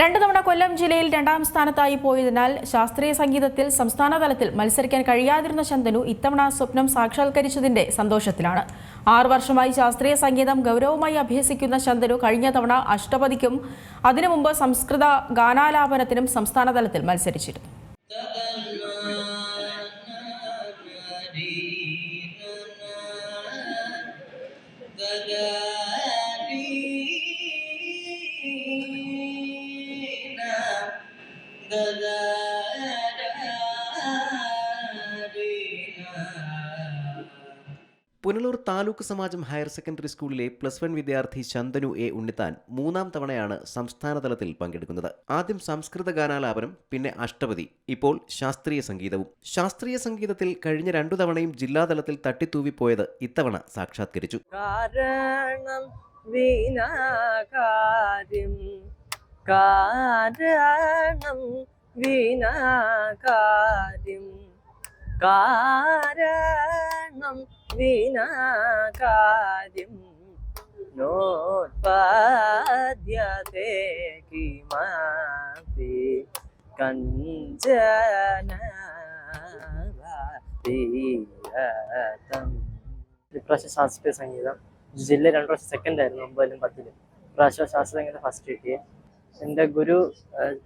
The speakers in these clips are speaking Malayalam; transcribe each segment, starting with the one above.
രണ്ടു തവണ കൊല്ലം ജില്ലയിൽ രണ്ടാം സ്ഥാനത്തായി പോയതിനാൽ ശാസ്ത്രീയ സംഗീതത്തിൽ സംസ്ഥാന തലത്തിൽ മത്സരിക്കാൻ കഴിയാതിരുന്ന ശന്തനു ഇത്തവണ സ്വപ്നം സാക്ഷാത്കരിച്ചതിന്റെ സന്തോഷത്തിലാണ്. ആറു വർഷമായി ശാസ്ത്രീയ സംഗീതം ഗൗരവമായി അഭ്യസിക്കുന്ന ശന്തനു കഴിഞ്ഞ തവണ അഷ്ടപതിക്കും അതിനു മുമ്പ് സംസ്കൃത ഗാനാലാപനത്തിനും സംസ്ഥാന തലത്തിൽ മത്സരിച്ചിരുന്നു പുനലൂർ താലൂക്ക് സമാജം ഹയർ സെക്കൻഡറി സ്കൂളിലെ പ്ലസ് വൺ വിദ്യാർത്ഥി ശന്തനു എ ഉണ്ണിത്താൻ മൂന്നാം തവണയാണ് സംസ്ഥാനതലത്തിൽ പങ്കെടുക്കുന്നത്. ആദ്യം സംസ്കൃത ഗാനാലാപനം പിന്നെ അഷ്ടപതി ഇപ്പോൾ ശാസ്ത്രീയ സംഗീതവും. ശാസ്ത്രീയ സംഗീതത്തിൽ കഴിഞ്ഞ രണ്ടു തവണയും ജില്ലാതലത്തിൽ തട്ടിത്തൂവിപ്പോയത് ഇത്തവണ സാക്ഷാത്കരിച്ചു. കാരണം കാരണം വിനാകാര്യം. കാരണം വിനാകാര്യം. നോത്പാദ്യത്തെ കിമാപി ശാസ്ത്രീയ സംഗീതം. ജില്ല രണ്ടു പ്രാവശ്യം സെക്കൻഡ് ആയിരുന്നു ഒമ്പതിലും പത്തിലും. ഇപ്രാവശ്യം ശാസ്ത്രീയ സംഗീതം ഫസ്റ്റ് കിട്ടിയ. എന്റെ ഗുരു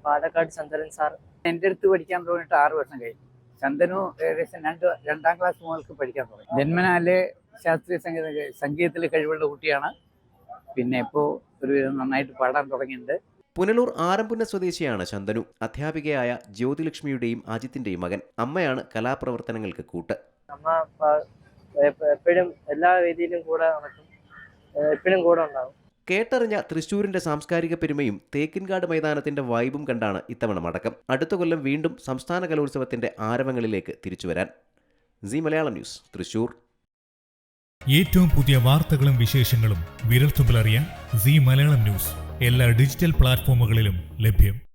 പാലക്കാട് ചന്ദ്രൻ സാർ എന്റെ അടുത്ത് പഠിക്കാൻ തുടങ്ങിയിട്ട് ആറ് വർഷം കഴിഞ്ഞു. ചന്ദനു ഏകദേശം രണ്ട് രണ്ടാം ക്ലാസ് മുതൽക്ക് പഠിക്കാൻ തുടങ്ങി. ജന്മനാലെ ശാസ്ത്രീയ സംഗീത സംഗീതത്തിൽ കഴിവുള്ള കുട്ടിയാണ്. പിന്നെ ഇപ്പോൾ ഒരു നന്നായിട്ട് പാടാൻ തുടങ്ങിയിട്ടുണ്ട്. പുനലൂർ ആരംപുന്ന സ്വദേശിയാണ് ചന്ദനു. അധ്യാപികയായ ജ്യോതിലക്ഷ്മിയുടെയും അജിത്തിന്റെയും മകൻ. അമ്മയാണ് കലാപ്രവർത്തനങ്ങൾക്ക് കൂട്ട്. അമ്മ എപ്പോഴും എല്ലാ വേദിയിലും കൂടെ നടക്കും. എപ്പോഴും കൂടെ ഉണ്ടാവും. കേട്ടറിഞ്ഞ തൃശൂരിന്റെ സാംസ്കാരിക പെരുമയും തേക്കിൻകാട് മൈതാനത്തിന്റെ വൈബും കണ്ടാണ് ഇത്തവണ മടക്കം. അടുത്ത കൊല്ലം വീണ്ടും സംസ്ഥാന കലോത്സവത്തിന്റെ ആരവങ്ങളിലേക്ക് തിരിച്ചുവരാൻ. സി മലയാളം ന്യൂസ് തൃശൂർ ഏറ്റവും പുതിയ വാർത്തകളും വിശേഷങ്ങളും വിരൽത്തുമ്പിലറിയാൻ സി മലയാളം ന്യൂസ് എല്ലാ ഡിജിറ്റൽ പ്ലാറ്റ്ഫോമുകളിലും ലഭ്യം.